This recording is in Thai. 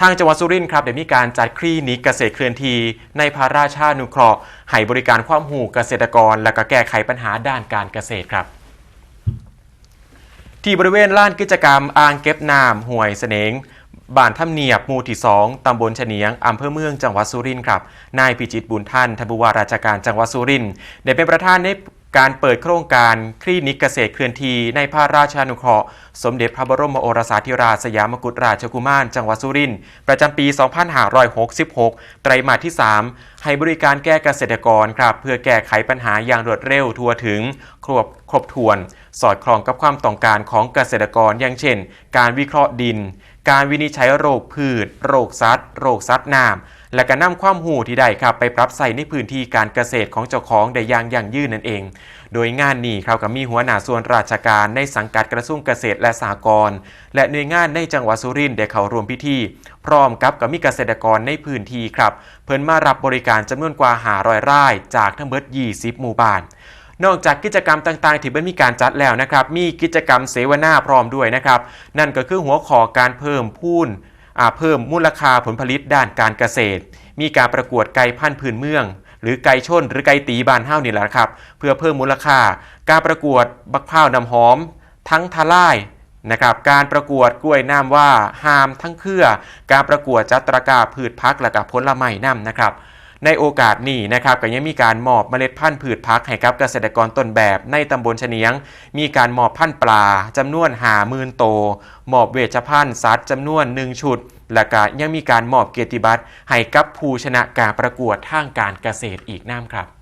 ทางจังหวัดสุรินทร์ครับได้มีการจัดคลินิกเกษตรเคลื่อนที่ในพระราชานุเคราะห์ให้บริการความหูเกษตรกร และก็แก้ไขปัญหาด้านการเกษตรครับ ที่บริเวณลานกิจกรรมอ่างเก็บน้ำห้วยเสนงบ้านถ้ำเนียบหมู่ที่ 2 ตำบลเฉนียง อำเภอเมือง จังหวัดสุรินทร์ครับ นายพิจิตบุญท่านท่านผู้ว่าราชการจังหวัดสุรินทร์ได้เป็นประธานใน การเปิดโครงการคลินิกเกษตรเคลื่อนที่ในพระราชานุเคราะห์ สมเด็จพระบรมโอรสาธิราชสยามกุฎราชกุมารจังหวัดสุรินทร์ประจำปี 2566 ไตรมาสที่ 3 ให้บริการแก้เกษตรกรครับเพื่อแก้ไขปัญหาอย่างรวดเร็วทั่วถึงครบครบถ้วน สอดคล้องกับความต้องการของเกษตรกรอย่างเช่น การวิเคราะห์ดิน การวินิจฉัยโรคพืช โรคสัตว์ โรคสัตว์น้ำและการนำความหูที่ได้ครับไปปรับใส่ในพื้นที่การเกษตรของเจ้าของได้อย่างยั่งยืนนั่นเองโดยงานนี้ครับก็มีหัวหน้าส่วนราชการในสังกัดกระทรวงเกษตรและสหกรณ์และหน่วยงานในจังหวัดสุรินทร์ได้เข้าร่วมพิธี พร้อมกับกับมีเกษตรกรในพื้นที่ครับ เพิ่นมารับบริการจำนวนกว่า500รายไร่จากทั้งเบิด 20 หมู่บ้านนอกจากกิจกรรมต่างๆ ที่เป็นมีการจัดแล้วนะครับ มีกิจกรรมเสวนาพร้อมด้วยนะครับ นั่นก็คือหัวข้อการเพิ่มพูนเพิ่มมูลค่าผลผลิตด้านการเกษตร มีการประกวดไก่พันธุ์พื้นเมือง หรือไก่ชนหรือไก่ตีบานเฮ้านี่แหละครับ เพื่อเพิ่มมูลค่า การประกวดบักพร้าวน้ำหอม ทั้งทลายนะครับการประกวดกล้วยน้ำว่าหามทั้งเครือ การประกวดจัตรกาพืชพักและกับผลไม้น้ำนะครับ ในโอกาสนี้นะครับก็ยังมีการมอบเมล็ดพันธุ์พืชพักให้กับเกษตรกรต้นแบบในตำบลเฉนียง มีการมอบพันธุ์ปลาจำนวนหาหมื่นโต มอบเวชภัณฑ์สัตว์จำนวนหนึ่งชุด และก็ยังมีการมอบเกียรติบัตรให้กับผู้ชนะการประกวดทางการเกษตรอีกน้ำครับ